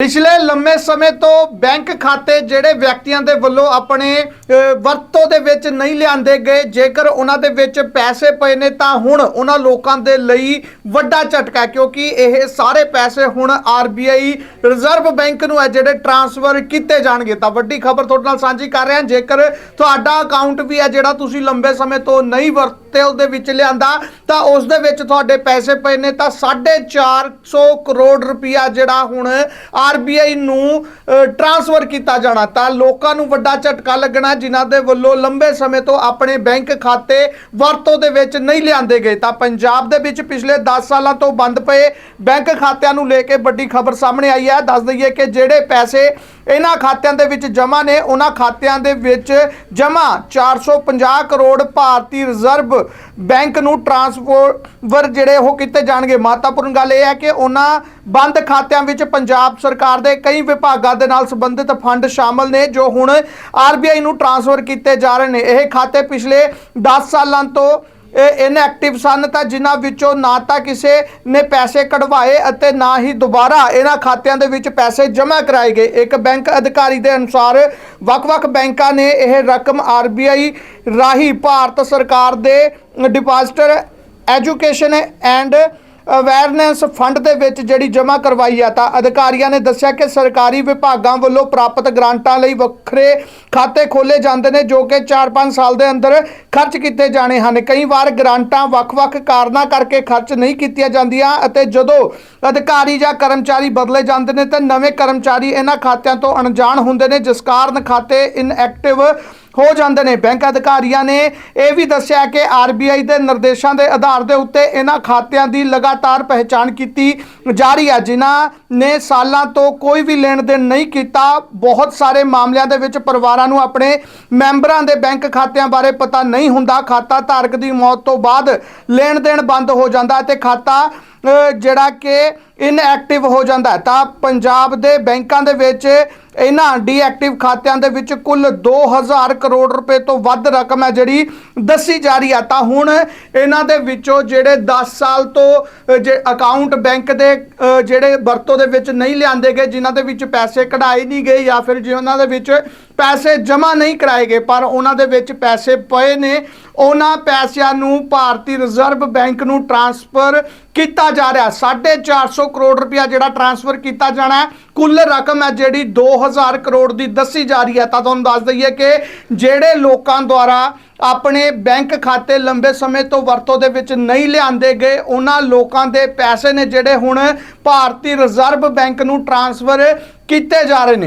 ਪਿਛਲੇ ਲੰਮੇ ਸਮੇਂ ਤੋਂ ਬੈਂਕ ਖਾਤੇ ਜਿਹੜੇ ਵਿਅਕਤੀਆਂ ਦੇ ਵੱਲੋਂ ਆਪਣੇ ਵਰਤੋਂ ਦੇ ਵਿੱਚ ਨਹੀਂ ਲਿਆਂਦੇ ਗਏ, ਜੇਕਰ ਉਹਨਾਂ ਦੇ ਵਿੱਚ ਪੈਸੇ ਪਏ ਨੇ ਤਾਂ ਹੁਣ ਉਹਨਾਂ ਲੋਕਾਂ ਦੇ ਲਈ ਵੱਡਾ ਝਟਕਾ ਕਿਉਂਕਿ ਇਹ ਸਾਰੇ ਪੈਸੇ ਹੁਣ ਆਰਬੀਆਈ ਰਿਜ਼ਰਵ ਬੈਂਕ ਨੂੰ ਹੈ, ਜਿਹੜੇ ਟ੍ਰਾਂਸਫਰ ਕੀਤੇ ਜਾਣਗੇ। ਤਾਂ ਵੱਡੀ ਖਬਰ ਤੁਹਾਡੇ ਨਾਲ ਸਾਂਝੀ ਕਰ ਰਹੇ ਹਾਂ ਜੇਕਰ ਤੁਹਾਡਾ ਅਕਾਊਂਟ ਵੀ ਹੈ, ਜਿਹੜਾ ਤੁਸੀਂ ਲੰਬੇ ਸਮੇਂ ਤੋਂ ਨਹੀਂ ਵਰਤ ਉਹਦੇ ਵਿੱਚ ਲਿਆਂਦਾ ਤਾਂ ਉਸ ਦੇ ਵਿੱਚ ਤੁਹਾਡੇ ਪੈਸੇ ਪਏ ਨੇ ਤਾਂ 450 ਕਰੋੜ ਰੁਪਇਆ ਜਿਹੜਾ ਹੁਣ ਆਰਬੀਆਈ ਨੂੰ ਅ, ਟ੍ਰਾਂਸਫਰ ਕੀਤਾ ਜਾਣਾ। ਤਾਂ ਲੋਕਾਂ ਨੂੰ ਵੱਡਾ ਝਟਕਾ ਲੱਗਣਾ ਜਿਨ੍ਹਾਂ ਦੇ ਵੱਲੋਂ ਲੰਬੇ ਸਮੇਂ ਤੋਂ ਆਪਣੇ ਬੈਂਕ ਖਾਤੇ ਵਰਤੋਂ ਦੇ ਵਿੱਚ ਨਹੀਂ ਲਿਆਂਦੇ ਗਏ। ਤਾਂ ਪੰਜਾਬ ਦੇ ਵਿੱਚ ਪਿਛਲੇ 10 ਸਾਲਾਂ ਤੋਂ ਬੰਦ ਪਏ ਬੈਂਕ ਖਾਤਿਆਂ ਨੂੰ ਲੈ ਕੇ ਵੱਡੀ ਖਬਰ ਸਾਹਮਣੇ ਆਈ ਹੈ। ਦੱਸ ਦਈਏ ਕਿ ਜਿਹੜੇ ਪੈਸੇ ਇਹਨਾਂ ਖਾਤਿਆਂ ਦੇ ਵਿੱਚ ਜਮ੍ਹਾਂ ਨੇ, ਉਹਨਾਂ ਖਾਤਿਆਂ ਦੇ ਵਿੱਚ ਜਮ੍ਹਾਂ 450 ਕਰੋੜ ਭਾਰਤੀ ਰਿਜ਼ਰਵ ਬੈਂਕ ਨੂੰ ਟ੍ਰਾਂਸਫਰ ਜਿਹੜੇ ਉਹ ਕੀਤੇ ਜਾਣਗੇ। ਮਹੱਤਵਪੂਰਨ ਗੱਲ ਇਹ ਹੈ ਕਿ ਉਹਨਾਂ ਬੰਦ ਖਾਤਿਆਂ ਵਿੱਚ ਪੰਜਾਬ ਸਰਕਾਰ ਦੇ ਕਈ ਵਿਭਾਗਾਂ ਦੇ ਨਾਲ ਸੰਬੰਧਿਤ ਫੰਡ ਸ਼ਾਮਲ ਨੇ, ਜੋ ਹੁਣ ਆਰਬੀਆਈ ਨੂੰ ਟ੍ਰਾਂਸਫਰ ਕੀਤੇ ਜਾ ਰਹੇ ਨੇ। ਇਹ ਖਾਤੇ ਪਿਛਲੇ 10 ਸਾਲਾਂ ਤੋਂ ਇਹ ਇਨਐਕਟਿਵ ਸਨ ਤਾਂ ਜਿਨ੍ਹਾਂ ਵਿੱਚੋਂ ਨਾ ਤਾਂ ਕਿਸੇ ਨੇ ਪੈਸੇ ਕਢਵਾਏ ਅਤੇ ਨਾ ਹੀ ਦੁਬਾਰਾ ਇਹਨਾਂ ਖਾਤਿਆਂ ਦੇ ਵਿੱਚ ਪੈਸੇ ਜਮ੍ਹਾਂ ਕਰਾਏ ਗਏ। ਇੱਕ ਬੈਂਕ ਅਧਿਕਾਰੀ ਦੇ ਅਨੁਸਾਰ ਵੱਖ-ਵੱਖ ਬੈਂਕਾਂ ਨੇ ਇਹ ਰਕਮ ਆਰਬੀਆਈ ਰਾਹੀਂ ਭਾਰਤ ਸਰਕਾਰ ਦੇ depositor education and awareness fund ਦੇ ਵਿੱਚ ਜਿਹੜੀ ਜਮ੍ਹਾਂ ਕਰਵਾਈ ਆ ਤਾਂ ਅਧਿਕਾਰੀਆਂ ਨੇ ਦੱਸਿਆ ਕਿ ਸਰਕਾਰੀ ਵਿਭਾਗਾਂ ਵੱਲੋਂ ਪ੍ਰਾਪਤ ਗ੍ਰਾਂਟਾਂ ਲਈ ਵੱਖਰੇ ਖਾਤੇ ਖੋਲੇ ਜਾਂਦੇ ਨੇ, ਜੋ ਕਿ 4-5 ਸਾਲ ਦੇ ਅੰਦਰ ਖਰਚ ਕੀਤੇ ਜਾਣੇ ਹਨ। ਕਈ ਵਾਰ ਗ੍ਰਾਂਟਾਂ ਵੱਖ-ਵੱਖ ਕਾਰਨਾਂ ਕਰਕੇ ਖਰਚ ਨਹੀਂ ਕੀਤੀਆਂ ਜਾਂਦੀਆਂ ਅਤੇ ਜਦੋਂ ਅਧਿਕਾਰੀ ਜਾਂ ਕਰਮਚਾਰੀ ਬਦਲੇ ਜਾਂਦੇ ਨੇ ਤਾਂ ਨਵੇਂ ਕਰਮਚਾਰੀ ਇਹਨਾਂ ਖਾਤਿਆਂ ਤੋਂ ਅਣਜਾਣ ਹੁੰਦੇ ਨੇ, ਜਿਸ ਕਾਰਨ ਖਾਤੇ ਇਨਐਕਟਿਵ ਹੋ ਜਾਂਦੇ ਨੇ। ਬੈਂਕ ਅਧਿਕਾਰੀਆਂ ਨੇ ਇਹ ਵੀ ਦੱਸਿਆ ਕਿ ਆਰਬੀਆਈ ਦੇ ਨਿਰਦੇਸ਼ਾਂ ਦੇ ਆਧਾਰ ਦੇ ਉੱਤੇ ਇਹਨਾਂ ਖਾਤਿਆਂ ਦੀ ਲਗਾਤਾਰ ਪਹਿਚਾਣ ਕੀਤੀ ਜਾ ਰਹੀ ਹੈ। ਜਿਨ੍ਹਾਂ ਨੇ ਸਾਲਾਂ ਤੋਂ ਕੋਈ ਵੀ ਲੈਣ ਦੇਣ ਨਹੀਂ ਕੀਤਾ। ਬਹੁਤ ਸਾਰੇ ਮਾਮਲਿਆਂ ਦੇ ਵਿੱਚ ਪਰਿਵਾਰਾਂ ਨੂੰ ਆਪਣੇ ਮੈਂਬਰਾਂ ਦੇ ਬੈਂਕ ਖਾਤਿਆਂ ਬਾਰੇ ਪਤਾ ਨਹੀਂ ਹੁੰਦਾ। ਖਾਤਾ ਧਾਰਕ ਦੀ ਮੌਤ ਤੋਂ ਬਾਅਦ ਲੈਣ ਦੇਣ ਬੰਦ ਹੋ ਜਾਂਦਾ ਤੇ ਖਾਤਾ ਜਿਹੜਾ ਕਿ ਇਨਐਕਟਿਵ ਹੋ ਜਾਂਦਾ ਤਾਂ ਪੰਜਾਬ ਦੇ ਬੈਂਕਾਂ ਦੇ ਵਿੱਚ ਇਹਨਾਂ ਡੀਐਕਟਿਵ ਖਾਤਿਆਂ ਦੇ ਵਿੱਚ ਕੁੱਲ 2000 ਕਰੋੜ ਰੁਪਏ ਤੋਂ ਵੱਧ ਰਕਮ ਹੈ ਜਿਹੜੀ ਦੱਸੀ ਜਾ ਰਹੀ ਹੈ। ਤਾਂ ਹੁਣ ਇਹਨਾਂ ਦੇ ਵਿੱਚੋਂ ਜਿਹੜੇ 10 ਸਾਲ ਤੋਂ ਜੇ ਅਕਾਊਂਟ ਬੈਂਕ ਦੇ ਜਿਹੜੇ ਵਰਤੋਂ ਦੇ ਵਿੱਚ ਨਹੀਂ ਲਿਆਂਦੇ ਗਏ, ਜਿਨ੍ਹਾਂ ਦੇ ਵਿੱਚ ਪੈਸੇ ਕਢਾਏ ਨਹੀਂ ਗਏ ਜਾਂ ਫਿਰ ਜਿਨ੍ਹਾਂ ਦੇ ਵਿੱਚ ਪੈਸੇ ਜਮ੍ਹਾਂ ਨਹੀਂ ਕਰਾਏ ਗਏ, ਪਰ ਉਹਨਾਂ ਦੇ ਵਿੱਚ ਪੈਸੇ ਪਏ ਨੇ, ਉਹਨਾਂ ਪੈਸਿਆਂ ਨੂੰ ਭਾਰਤੀ ਰਿਜ਼ਰਵ ਬੈਂਕ ਨੂੰ ਟ੍ਰਾਂਸਫਰ ਕੀਤਾ ਜਾ ਰਿਹਾ। 450 ਕਰੋੜ ਰੁਪਇਆ ਜਿਹੜਾ ਟ੍ਰਾਂਸਫਰ ਕੀਤਾ ਜਾਣਾ ਕੁੱਲ ਰਕਮ ਹੈ ਜਿਹੜੀ 2000 ਕਰੋੜ ਦੀ ਦੱਸੀ ਜਾ ਰਹੀ ਹੈ। ਤਾਂ ਤੁਹਾਨੂੰ ਦੱਸ ਦਈਏ ਕਿ ਜਿਹੜੇ ਲੋਕਾਂ ਦੁਆਰਾ ਆਪਣੇ ਬੈਂਕ ਖਾਤੇ ਲੰਬੇ ਸਮੇਂ ਤੋਂ ਵਰਤੋਂ ਦੇ ਵਿੱਚ ਨਹੀਂ ਲਿਆਂਦੇ ਗਏ, ਉਹਨਾਂ ਲੋਕਾਂ ਦੇ ਪੈਸੇ ਨੇ ਜਿਹੜੇ ਹੁਣ ਭਾਰਤੀ ਰਿਜ਼ਰਵ ਬੈਂਕ ਨੂੰ ਟ੍ਰਾਂਸਫਰ ਕੀਤੇ ਜਾ ਰਹੇ ਨੇ।